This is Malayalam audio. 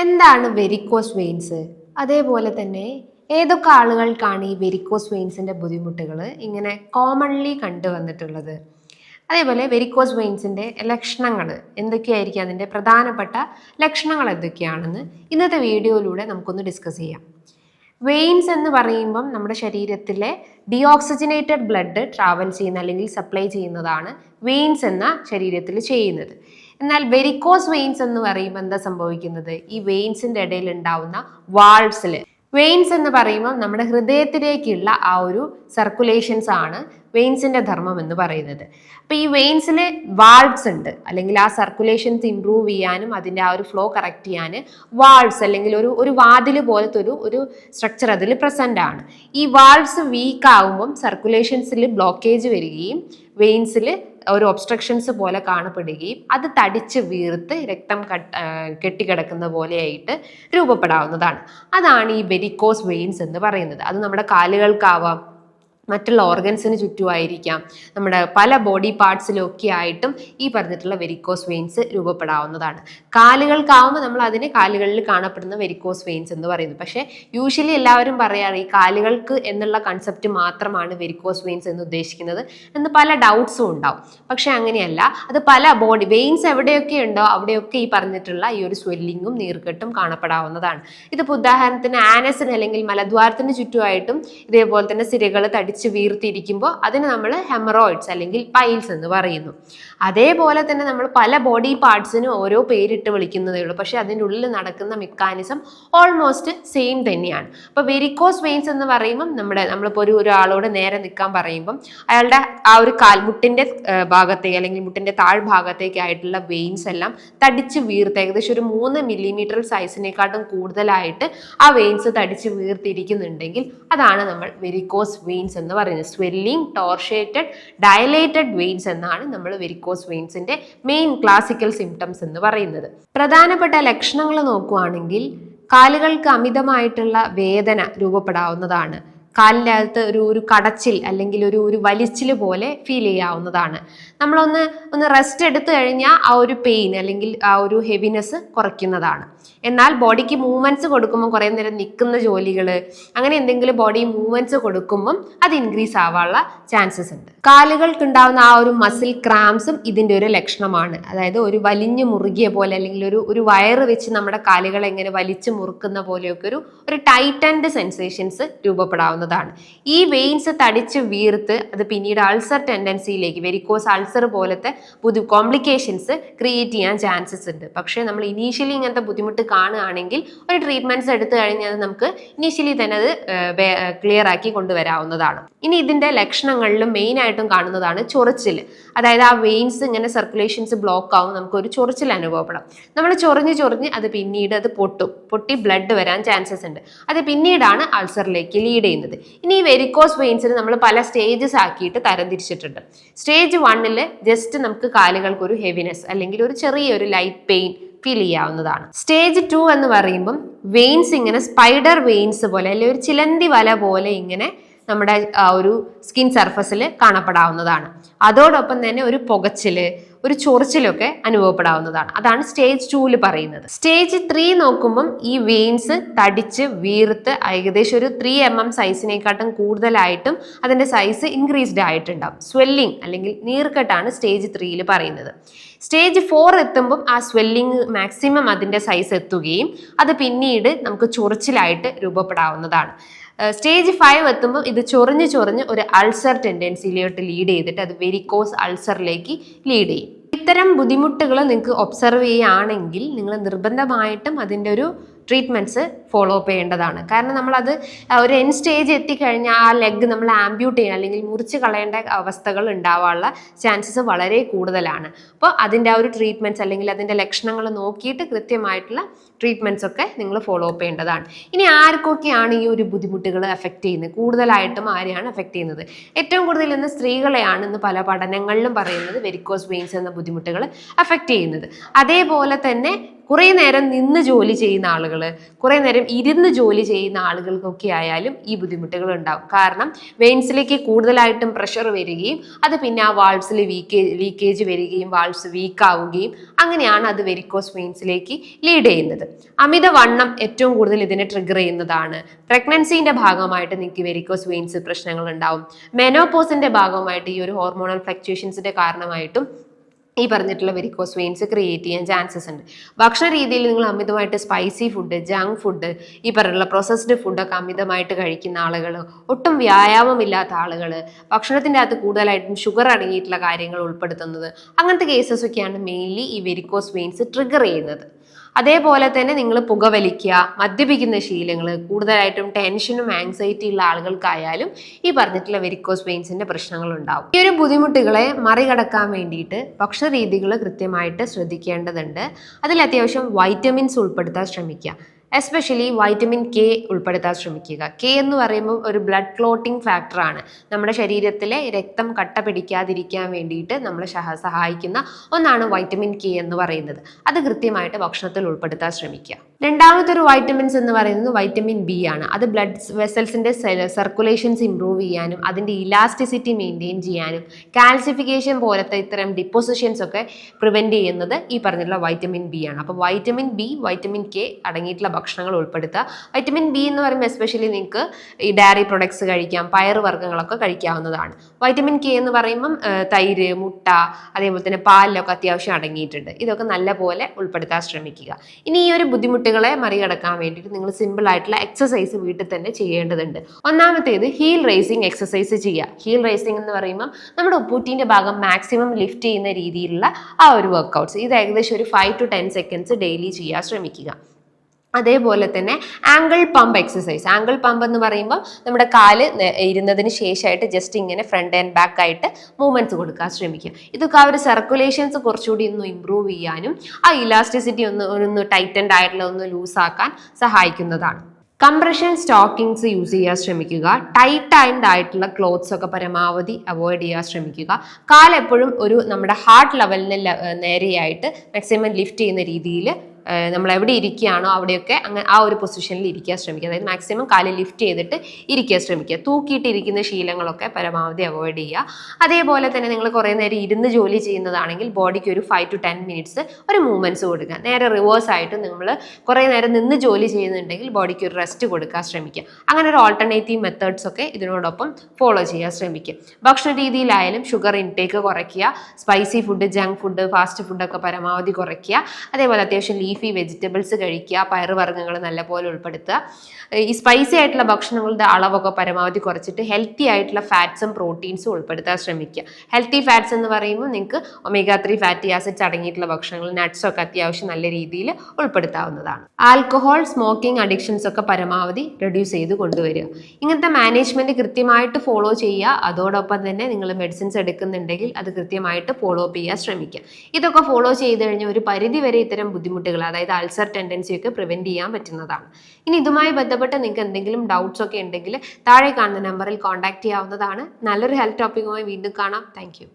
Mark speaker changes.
Speaker 1: എന്താണ് വെരിക്കോസ് വെയിൻസ് അതേപോലെ തന്നെ ഏതൊക്കെ ആളുകൾക്കാണ് ഈ വെരിക്കോസ് വെയിൻസിന്റെ ബുദ്ധിമുട്ടുകൾ ഇങ്ങനെ കോമൺലി കണ്ടുവന്നിട്ടുള്ളത് അതേപോലെ വെരിക്കോസ് വെയിൻസിന്റെ ലക്ഷണങ്ങൾ എന്തൊക്കെയായിരിക്കും? അതിന്റെ പ്രധാനപ്പെട്ട ലക്ഷണങ്ങൾ എന്തൊക്കെയാണെന്ന് ഇന്നത്തെ വീഡിയോയിലൂടെ നമുക്കൊന്ന് ഡിസ്കസ് ചെയ്യാം. വെയിൻസ് എന്ന് പറയുമ്പം നമ്മുടെ ശരീരത്തിലെ ഡിയോക്സിജനേറ്റഡ് ബ്ലഡ് ട്രാവൽ ചെയ്യുന്ന അല്ലെങ്കിൽ സപ്ലൈ ചെയ്യുന്നതാണ് വെയിൻസ് എന്ന ശരീരത്തിൽ ചെയ്യുന്നത്. എന്നാൽ വെരിക്കോസ് വെയിൻസ് എന്ന് പറയുമ്പോൾ എന്താ സംഭവിക്കുന്നത്? ഈ വെയിൻസിന്റെ ഇടയിൽ ഉണ്ടാവുന്ന വാൾവ്സിൽ വെയിൻസ് എന്ന് പറയുമ്പോൾ നമ്മുടെ ഹൃദയത്തിലേക്കുള്ള ആ ഒരു സർക്കുലേഷൻസ് ആണ് വെയിൻസിന്റെ ധർമ്മം എന്ന് പറയുന്നത്. അപ്പോൾ ഈ വെയിൻസിൽ വാൾവ്സ് ഉണ്ട്. അല്ലെങ്കിൽ ആ സർക്കുലേഷൻസ് ഇംപ്രൂവ് ചെയ്യാനും അതിന്റെ ആ ഒരു ഫ്ലോ കറക്റ്റ് ചെയ്യാൻ വാൾവ്സ് അല്ലെങ്കിൽ ഒരു ഒരു വാതിൽ പോലത്തെ ഒരു ഒരു സ്ട്രക്ചർ അതിൽ പ്രസന്റ് ആണ്. ഈ വാൾവ്സ് വീക്ക് ആകുമ്പം സർക്കുലേഷൻസിൽ ബ്ലോക്കേജ് വരികയും വെയിൻസിൽ ഒരു ഒബ്സ്ട്രക്ഷൻസ് പോലെ കാണപ്പെടുകയും അത് തടിച്ച് വീർത്ത് രക്തം കട്ട് കെട്ടിക്കിടക്കുന്ന പോലെയായിട്ട് രൂപപ്പെടാവുന്നതാണ്. അതാണ് ഈ വെരിക്കോസ് വെയിൻസ് എന്ന് പറയുന്നത്. അത് നമ്മുടെ കാലുകൾക്കാവാം മറ്റുള്ള ഓർഗൻസിന് ചുറ്റുമായിരിക്കാം. നമ്മുടെ പല ബോഡി പാർട്സിലൊക്കെ ആയിട്ടും ഈ പറഞ്ഞിട്ടുള്ള വെരിക്കോസ് വെയിൻസ് രൂപപ്പെടാവുന്നതാണ്. കാലുകൾക്കാവുമ്പോൾ നമ്മൾ അതിനെ കാലുകളിൽ കാണപ്പെടുന്ന വെരിക്കോസ് വെയിൻസ് എന്ന് പറയുന്നു. പക്ഷേ യൂഷ്വലി എല്ലാവരും പറയാറ് ഈ കാലുകൾക്ക് എന്നുള്ള കൺസെപ്റ്റ് മാത്രമാണ് വെരിക്കോസ് വെയിൻസ് എന്ന് ഉദ്ദേശിക്കുന്നത് എന്ന് പല ഡൗട്ട്സും ഉണ്ടാവും. പക്ഷേ അങ്ങനെയല്ല. അത് പല ബോഡി വെയിൻസ് എവിടെയൊക്കെ ഉണ്ടോ അവിടെയൊക്കെ ഈ പറഞ്ഞിട്ടുള്ള ഈ ഒരു സ്വെല്ലിങ്ങും നീർക്കെട്ടും കാണപ്പെടാവുന്നതാണ്. ഇതിപ്പോൾ ഉദാഹരണത്തിന് ആനസിന് അല്ലെങ്കിൽ മലദ്വാരത്തിന് ചുറ്റുമായിട്ടും ഇതേപോലെ തന്നെ സിരകൾ തടിച്ച് വീർത്തിരിക്കുമ്പോൾ അതിന് നമ്മൾ ഹെമറോയിഡ്സ് അല്ലെങ്കിൽ പൈൽസ് എന്ന് പറയുന്നു. അതേപോലെ തന്നെ നമ്മൾ പല ബോഡി പാർട്സിനും ഓരോ പേരിട്ട് വിളിക്കുന്നതേ ഉള്ളൂ. പക്ഷേ അതിന്റെ ഉള്ളിൽ നടക്കുന്ന മെക്കാനിസം ഓൾമോസ്റ്റ് സെയിം തന്നെയാണ്. അപ്പോൾ വെരിക്കോസ് വെയിൻസ് എന്ന് പറയുമ്പം നമ്മുടെ നമ്മളിപ്പോൾ ഒരു ഒരാളോട് നേരെ നിൽക്കാൻ പറയുമ്പം അയാളുടെ ആ ഒരു കാൽമുട്ടിന്റെ ഭാഗത്തേക്ക് അല്ലെങ്കിൽ മുട്ടിന്റെ താഴ്ഭാഗത്തേക്കായിട്ടുള്ള വെയിൻസ് എല്ലാം തടിച്ച് വീർത്ത് ഏകദേശം ഒരു മൂന്ന് മില്ലിമീറ്റർ സൈസിനെക്കാട്ടും കൂടുതലായിട്ട് ആ വെയിൻസ് തടിച്ച് വീർത്തിരിക്കുന്നുണ്ടെങ്കിൽ അതാണ് നമ്മൾ വെരിക്കോസ് വെയിൻസ് എന്ന് പറയുന്നത് സ്വെല്ലിംഗ് ടോർഷേറ്റഡ് ഡയലേറ്റഡ് വെയിൻസ് എന്നാണ് നമ്മൾ വെരിക്കോസ് വെയിൻസിന്റെ മെയിൻ ക്ലാസിക്കൽ സിംറ്റംസ് എന്ന് പറയുന്നത്. പ്രധാനപ്പെട്ട ലക്ഷണങ്ങൾ നോക്കുകയാണെങ്കിൽ കാലുകൾക്ക് അമിതമായിട്ടുള്ള വേദന രൂപപ്പെടാവുന്നതാണ്. കാലിന്റെ അകത്ത് ഒരു ഒരു കടച്ചിൽ അല്ലെങ്കിൽ ഒരു ഒരു വലിച്ചിൽ പോലെ ഫീൽ ചെയ്യാവുന്നതാണ്. നമ്മളൊന്ന് ഒന്ന് റെസ്റ്റ് എടുത്തു കഴിഞ്ഞാൽ ആ ഒരു പെയിൻ അല്ലെങ്കിൽ ആ ഒരു ഹെവിനെസ് കുറയ്ക്കുന്നതാണ്. എന്നാൽ ബോഡിക്ക് മൂവ്മെന്റ്സ് കൊടുക്കുമ്പോൾ കുറേ നേരം നിൽക്കുന്ന ജോലികൾ അങ്ങനെ എന്തെങ്കിലും ബോഡി മൂവ്മെന്റ്സ് കൊടുക്കുമ്പം അത് ഇൻക്രീസ് ആവാനുള്ള ചാൻസസ് ഉണ്ട്. കാലുകൾക്ക് ഉണ്ടാവുന്ന ആ ഒരു മസിൽ ക്രാംസും ഇതിന്റെ ഒരു ലക്ഷണമാണ്. അതായത് ഒരു വലിഞ്ഞു മുറുകിയ പോലെ അല്ലെങ്കിൽ ഒരു ഒരു വയറ് വെച്ച് നമ്മുടെ കാലുകൾ എങ്ങനെ വലിച്ചു മുറുക്കുന്ന പോലെയൊക്കെ ഒരു ഒരു ടൈറ്റൻഡ് സെൻസേഷൻസ് രൂപപ്പെടാവുന്നതാണ്. ഈ വെയിൻസ് തടിച്ച് വീർത്ത് അത് പിന്നീട് അൾസർ ടെൻഡൻസിയിലേക്ക് വെരിക്കോസ് അൾസർ പോലത്തെ പുതു കോംപ്ലിക്കേഷൻസ് ക്രിയേറ്റ് ചെയ്യാൻ ചാൻസസ് ഉണ്ട്. പക്ഷേ നമ്മൾ ഇനീഷ്യലി ഇങ്ങനത്തെ ബുദ്ധിമുട്ട് കാണുകയാണെങ്കിൽ ഒരു ട്രീറ്റ്മെന്റ്സ് എടുത്തു കഴിഞ്ഞാൽ നമുക്ക് ഇനീഷ്യലി തന്നെ അത് ക്ലിയർ ആക്കി കൊണ്ടുവരാവുന്നതാണ്. ഇനി ഇതിന്റെ ലക്ഷണങ്ങളിലും മെയിൻ ആയിട്ടും കാണുന്നതാണ് ചൊറിച്ചിൽ. അതായത് ആ വെയിൻസ് ഇങ്ങനെ സർക്കുലേഷൻസ് ബ്ലോക്ക് ആവും നമുക്ക് ഒരു ചൊറിച്ചിൽ അനുഭവപ്പെടാം. നമ്മൾ ചൊറിഞ്ഞ് ചൊറിഞ്ഞ് അത് പിന്നീട് അത് പൊട്ടും. പൊട്ടി ബ്ലഡ് വരാൻ ചാൻസസ് ഉണ്ട്. അത് പിന്നീടാണ് അൾസറിലേക്ക് ലീഡ് ചെയ്യുന്നത്. ഇനി ഈ വെരിക്കോസ് വെയിൻസിന് നമ്മൾ പല സ്റ്റേജസ് ആക്കിയിട്ട് തരംതിരിച്ചിട്ടുണ്ട് സ്റ്റേജ് വണ്ണിൽ ജസ്റ്റ് നമുക്ക് കാലുകൾക്ക് ഒരു ഹെവിനെസ് അല്ലെങ്കിൽ ഒരു ചെറിയൊരു ലൈറ്റ് പെയിൻ ഫീൽ ചെയ്യാവുന്നതാണ്. സ്റ്റേജ് ടു എന്ന് പറയുമ്പം വെയിൻസ് ഇങ്ങനെ സ്പൈഡർ വെയിൻസ് പോലെ അല്ലെങ്കിൽ ഒരു ചിലന്തി വല പോലെ ഇങ്ങനെ നമ്മുടെ ഒരു സ്കിൻ സർഫസിൽ കാണപ്പെടാവുന്നതാണ്. അതോടൊപ്പം തന്നെ ഒരു പുകച്ചിൽ ഒരു ചൊറിച്ചിലൊക്കെ അനുഭവപ്പെടാവുന്നതാണ്. അതാണ് സ്റ്റേജ് ടൂവിൽ പറയുന്നത്. സ്റ്റേജ് ത്രീ നോക്കുമ്പം ഈ വെയിൻസ് തടിച്ച് വീർത്ത് ഏകദേശം ഒരു ത്രീ എം എം സൈസിനെക്കാട്ടും കൂടുതലായിട്ടും അതിന്റെ സൈസ് ഇൻക്രീസ്ഡ് ആയിട്ടുണ്ടാവും. സ്വെല്ലിംഗ് അല്ലെങ്കിൽ നീർക്കെട്ടാണ് സ്റ്റേജ് ത്രീയിൽ പറയുന്നത്. സ്റ്റേജ് ഫോർ എത്തുമ്പം ആ സ്വെല്ലിംഗ് മാക്സിമം അതിന്റെ സൈസ് എത്തുകയും അത് പിന്നീട് നമുക്ക് ചൊറിച്ചിലായിട്ട് രൂപപ്പെടാവുന്നതാണ്. സ്റ്റേജ് ഫൈവ് എത്തുമ്പോൾ ഇത് ചൊറിഞ്ഞ് ചൊറിഞ്ഞ് ഒരു അൾസർ ടെൻഡൻസിയിലോട്ട് ലീഡ് ചെയ്തിട്ട് അത് വെരിക്കോസ് അൾസറിലേക്ക് ലീഡ് ചെയ്യും. ഇത്തരം ബുദ്ധിമുട്ടുകൾ നിങ്ങൾക്ക് ഒബ്സർവ് ചെയ്യുകയാണെങ്കിൽ നിങ്ങൾ നിർബന്ധമായിട്ടും അതിന്റെ ഒരു ട്രീറ്റ്മെന്റ്സ് ഫോളോ അപ്പ് ചെയ്യേണ്ടതാണ്. കാരണം നമ്മളത് ഒരു എൻ സ്റ്റേജ് എത്തിക്കഴിഞ്ഞാൽ ആ ലെഗ് നമ്മൾ ആംബ്യൂട്ട് ചെയ്യണം അല്ലെങ്കിൽ മുറിച്ച് കളയേണ്ട അവസ്ഥകൾ ഉണ്ടാവാനുള്ള ചാൻസസ് വളരെ കൂടുതലാണ്. അപ്പോൾ അതിന്റെ ആ ഒരു ട്രീറ്റ്മെന്റ്സ് അല്ലെങ്കിൽ അതിന്റെ ലക്ഷണങ്ങൾ നോക്കിയിട്ട് കൃത്യമായിട്ടുള്ള ട്രീറ്റ്മെന്റ്സ് ഒക്കെ നിങ്ങൾ ഫോളോ അപ്പ് ചെയ്യേണ്ടതാണ്. ഇനി ആർക്കൊക്കെയാണ് ഈ ഒരു ബുദ്ധിമുട്ടുകൾ എഫക്റ്റ് ചെയ്യുന്നത്? കൂടുതലായിട്ടും ആരെയാണ് എഫക്റ്റ് ചെയ്യുന്നത്? ഏറ്റവും കൂടുതൽ ഇന്ന് സ്ത്രീകളെയാണ് ഇന്ന് പല പഠനങ്ങളിലും പറയുന്നത് വെരിക്കോസ് വെയിൻസ് എന്ന ബുദ്ധിമുട്ടുകൾ എഫക്റ്റ് ചെയ്യുന്നത്. അതേപോലെ തന്നെ കുറേ നേരം നിന്ന് ജോലി ചെയ്യുന്ന ആളുകൾ കുറേ നേരം ഇരുന്ന് ജോലി ചെയ്യുന്ന ആളുകൾക്കൊക്കെ ആയാലും ഈ ബുദ്ധിമുട്ടുകൾ ഉണ്ടാകും കാരണം വെയിൻസിലേക്ക് കൂടുതലായിട്ടും പ്രഷർ വരികയും അത് പിന്നെ ആ വാൾസിൽ വീക്കേജ് ലീക്കേജ് വരികയും വാൾസ് വീക്ക് ആവുകയും അങ്ങനെയാണ് അത് വെരിക്കോസ് വെയിൻസിലേക്ക് ലീഡ് ചെയ്യുന്നത്. അമിത വണ്ണം ഏറ്റവും കൂടുതൽ ഇതിനെ ട്രിഗർ ചെയ്യുന്നതാണ്. പ്രഗ്നൻസിന്റെ ഭാഗമായിട്ട് നിങ്ങൾക്ക് വെരിക്കോസ് വെയിൻസ് പ്രശ്നങ്ങൾ ഉണ്ടാവും മെനോപോസിന്റെ ഭാഗമായിട്ട് ഈ ഒരു ഹോർമോണൽ ഫ്ലക്ച്വേഷൻസിന്റെ കാരണമായിട്ടും ഈ പറഞ്ഞിട്ടുള്ള വെരിക്കോസ് വെയിൻസ് ക്രിയേറ്റ് ചെയ്യാൻ ചാൻസസ് ഉണ്ട്. ഭക്ഷണ രീതിയിൽ നിങ്ങൾ അമിതമായിട്ട് സ്പൈസി ഫുഡ് ജങ്ക് ഫുഡ് ഈ പറഞ്ഞുള്ള പ്രോസസ്ഡ് ഫുഡൊക്കെ അമിതമായിട്ട് കഴിക്കുന്ന ആളുകൾ ഒട്ടും വ്യായാമമില്ലാത്ത ആളുകൾ ഭക്ഷണത്തിന്റെ അകത്ത് കൂടുതലായിട്ടും ഷുഗർ അടങ്ങിയിട്ടുള്ള കാര്യങ്ങൾ ഉൾപ്പെടുത്തുന്നത് അങ്ങനത്തെ കേസസ് ഒക്കെയാണ് മെയിൻലി ഈ വെരിക്കോസ് വെയിൻസ് ട്രിഗർ ചെയ്യുന്നത്. അതേപോലെ തന്നെ നിങ്ങൾ പുകവലിക്കുക മദ്യപിക്കുന്ന ശീലങ്ങൾ കൂടുതലായിട്ടും ടെൻഷനും ആങ്സൈറ്റി ഉള്ള ആളുകൾക്കായാലും ഈ പറഞ്ഞിട്ടുള്ള വെരിക്കോസ് പെയിൻസിന്റെ പ്രശ്നങ്ങൾ ഉണ്ടാവും. ഈ ഒരു ബുദ്ധിമുട്ടുകളെ മറികടക്കാൻ വേണ്ടിയിട്ട് ഭക്ഷണ രീതികൾ കൃത്യമായിട്ട് ശ്രദ്ധിക്കേണ്ടതുണ്ട്. അതിൽ അത്യാവശ്യം വൈറ്റമിൻസ് ഉൾപ്പെടുത്താൻ ശ്രമിക്കുക. എസ്പെഷ്യലി വൈറ്റമിൻ കെ ഉൾപ്പെടുത്താൻ ശ്രമിക്കുക. കെ എന്ന് പറയുമ്പോൾ ഒരു ബ്ലഡ് ക്ലോട്ടിംഗ് ഫാക്ടറാണ് നമ്മുടെ ശരീരത്തിലെ രക്തം കട്ട പിടിക്കാതിരിക്കാൻ വേണ്ടിയിട്ട് നമ്മളെ സഹ സഹായിക്കുന്ന ഒന്നാണ് വൈറ്റമിൻ കെ എന്ന് പറയുന്നത്. അത് കൃത്യമായിട്ട് ഭക്ഷണത്തിൽ ഉൾപ്പെടുത്താൻ ശ്രമിക്കുക. രണ്ടാമത്തെ ഒരു വൈറ്റമിൻസ് എന്ന് പറയുന്നത് വൈറ്റമിൻ ബി ആണ്. അത് ബ്ലഡ് വെസൽസിന്റെ സർക്കുലേഷൻസ് ഇംപ്രൂവ് ചെയ്യാനും അതിന്റെ ഇലാസ്റ്റിസിറ്റി മെയിന്റെയിൻ ചെയ്യാനും കാൽസിഫിക്കേഷൻ പോലത്തെ ഇത്തരം ഡിപ്പോസിഷൻസ് ഒക്കെ പ്രിവെന്റ് ചെയ്യുന്നത് ഈ പറഞ്ഞിട്ടുള്ള വൈറ്റമിൻ ബി ആണ്. അപ്പോൾ വൈറ്റമിൻ ബി വൈറ്റമിൻ കെ അടങ്ങിയിട്ടുള്ള ഭക്ഷണങ്ങൾ ഉൾപ്പെടുത്തുക. വൈറ്റമിൻ ബി എന്ന് പറയുമ്പോൾ എസ്പെഷ്യലി നിങ്ങൾക്ക് ഈ ഡയറി പ്രൊഡക്ട്സ് കഴിക്കാം പയർ വർഗങ്ങളൊക്കെ കഴിക്കാവുന്നതാണ്. വൈറ്റമിൻ കെ എന്ന് പറയുമ്പം തൈര് മുട്ട അതേപോലെ തന്നെ പാലിലൊക്കെ അത്യാവശ്യം അടങ്ങിയിട്ടുണ്ട്. ഇതൊക്കെ നല്ലപോലെ ഉൾപ്പെടുത്താൻ ശ്രമിക്കുക. ഇനി ഈ ഒരു ബുദ്ധിമുട്ടുകളെ മറികടക്കാൻ വേണ്ടിയിട്ട് നിങ്ങൾ സിമ്പിൾ ആയിട്ടുള്ള എക്സസൈസ് വീട്ടിൽ തന്നെ ചെയ്യേണ്ടതുണ്ട്. ഒന്നാമത്തേത് ഹീൽ റേസിംഗ് എക്സസൈസ് ചെയ്യുക. ഹീൽ റേസിംഗ് എന്ന് പറയുമ്പോൾ നമ്മുടെ ഉപ്പൂറ്റീന്റെ ഭാഗം മാക്സിമം ലിഫ്റ്റ് ചെയ്യുന്ന രീതിയിലുള്ള ആ ഒരു വർക്കൗട്ട്സ് ഇത് ഏകദേശം ഒരു five to ten seconds daily ചെയ്യാൻ ശ്രമിക്കുക. അതേപോലെ തന്നെ ankle pump exercise ankle pump എന്ന് പറയുമ്പോൾ നമ്മുടെ കാൽ ഇരുന്നതിന് ശേഷമായിട്ട് ജസ്റ്റ് ഇങ്ങനെ ഫ്രണ്ട് ആൻഡ് ബാക്ക് ആയിട്ട് മൂവ്മെന്റ്സ് കൊടുക്കാൻ ശ്രമിക്കുക. ഇതൊക്കെ ആ ഒരു സർക്കുലേഷൻസ് കുറച്ചുകൂടി ഒന്ന് ഇമ്പ്രൂവ് ചെയ്യാനും ആ ഇലാസ്റ്റിസിറ്റി ഒന്ന് ഒന്ന് ടൈറ്റൻഡ് ആയിട്ടുള്ള ഒന്ന് ലൂസാക്കാൻ സഹായിക്കുന്നതാണ്. കംപ്രഷൻ സ്റ്റോക്കിങ്സ് യൂസ് ചെയ്യാൻ ശ്രമിക്കുക. ടൈറ്റ് ആൻഡ് ആയിട്ടുള്ള ക്ലോത്ത്സ് ഒക്കെ പരമാവധി അവോയ്ഡ് ചെയ്യാൻ ശ്രമിക്കുക. കാലെപ്പോഴും ഒരു നമ്മുടെ ഹാർട്ട് ലെവലിന് നേരെയായിട്ട് മാക്സിമം ലിഫ്റ്റ് ചെയ്യുന്ന രീതിയിൽ നമ്മൾ എവിടെ ഇരിക്കുകയാണോ അവിടെയൊക്കെ അങ്ങനെ ആ ഒരു പൊസിഷനിൽ ഇരിക്കാൻ ശ്രമിക്കുക. അതായത് മാക്സിമം കാൽ ലിഫ്റ്റ് ചെയ്തിട്ട് ഇരിക്കാൻ ശ്രമിക്കുക. തൂക്കിയിട്ടിരിക്കുന്ന ശീലങ്ങളൊക്കെ പരമാവധി അവോയ്ഡ് ചെയ്യുക. അതേപോലെ തന്നെ നിങ്ങൾ കുറേ നേരം ഇരുന്ന് ജോലി ചെയ്യുന്നതാണെങ്കിൽ ബോഡിക്ക് ഒരു ഫൈവ് ടു ടെൻ മിനിറ്റ്സ് ഒരു മൂവ്മെന്റ്സ് കൊടുക്കുക. നേരെ റിവേഴ്സ് ആയിട്ട് നമ്മൾ കുറേ നേരം നിന്ന് ജോലി ചെയ്യുന്നുണ്ടെങ്കിൽ ബോഡിക്ക് ഒരു റെസ്റ്റ് കൊടുക്കാൻ ശ്രമിക്കുക. അങ്ങനെ ഒരു ഓൾട്ടർനേറ്റീവ് മെത്തേഡ്സ് ഒക്കെ ഇതിനോടൊപ്പം ഫോളോ ചെയ്യാൻ ശ്രമിക്കുക. ഭക്ഷണ രീതിയിലായാലും ഷുഗർ ഇൻടേക്ക് കുറയ്ക്കുക. Spicy food junk food fast ഫുഡൊക്കെ പരമാവധി കുറയ്ക്കുക. അതേപോലെ അത്യാവശ്യം ലീഫി വെജിറ്റബിൾസ് കഴിക്കുക പയറുവർഗങ്ങൾ നല്ലപോലെ ഉൾപ്പെടുത്തുക. ഈ സ്പൈസി ആയിട്ടുള്ള ഭക്ഷണങ്ങളുടെ അളവൊക്കെ പരമാവധി കുറച്ചിട്ട് ഹെൽത്തി ആയിട്ടുള്ള ഫാറ്റ്സും പ്രോട്ടീൻസും ഉൾപ്പെടുത്താൻ ശ്രമിക്കുക. ഹെൽത്തി ഫാറ്റ്സ് എന്ന് പറയുമ്പോൾ നിങ്ങൾക്ക് ഒമേഗ ത്രീ ഫാറ്റി ആസിഡ്സ് അടങ്ങിയിട്ടുള്ള ഭക്ഷണങ്ങൾ നട്ട്സ് ഒക്കെ അത്യാവശ്യം നല്ല രീതിയിൽ ഉൾപ്പെടുത്താവുന്നതാണ്. ആൽക്കഹോൾ സ്മോക്കിംഗ് അഡിക്ഷൻസ് ഒക്കെ പരമാവധി റെഡ്യൂസ് ചെയ്ത് കൊണ്ടുവരിക. ഇങ്ങനത്തെ മാനേജ്മെന്റ് കൃത്യമായിട്ട് ഫോളോ ചെയ്യുക. അതോടൊപ്പം തന്നെ നിങ്ങൾ മെഡിസിൻസ് എടുക്കുന്നുണ്ടെങ്കിൽ അത് കൃത്യമായിട്ട് ഫോളോ അപ്പ് ചെയ്യാൻ ശ്രമിക്കുക. ഇതൊക്കെ ഫോളോ ചെയ്ത് കഴിഞ്ഞാൽ ഒരു പരിധി വരെ ഇത്തരം ബുദ്ധിമുട്ടുകൾ അതായത് അൾസർ ടെൻഡൻസി ഒക്കെ പ്രിവെന്റ് ചെയ്യാൻ പറ്റുന്നതാണ്. ഇനി ഇതുമായി ബന്ധപ്പെട്ട് നിങ്ങൾക്ക് എന്തെങ്കിലും ഡൗട്ട്സ് ഒക്കെ ഉണ്ടെങ്കിൽ താഴെ കാണുന്ന നമ്പറിൽ കോൺടാക്ട് ചെയ്യാവുന്നതാണ്. നല്ലൊരു ഹെൽത്ത് ടോപ്പിക്കുമായി വീണ്ടും കാണാം. താങ്ക്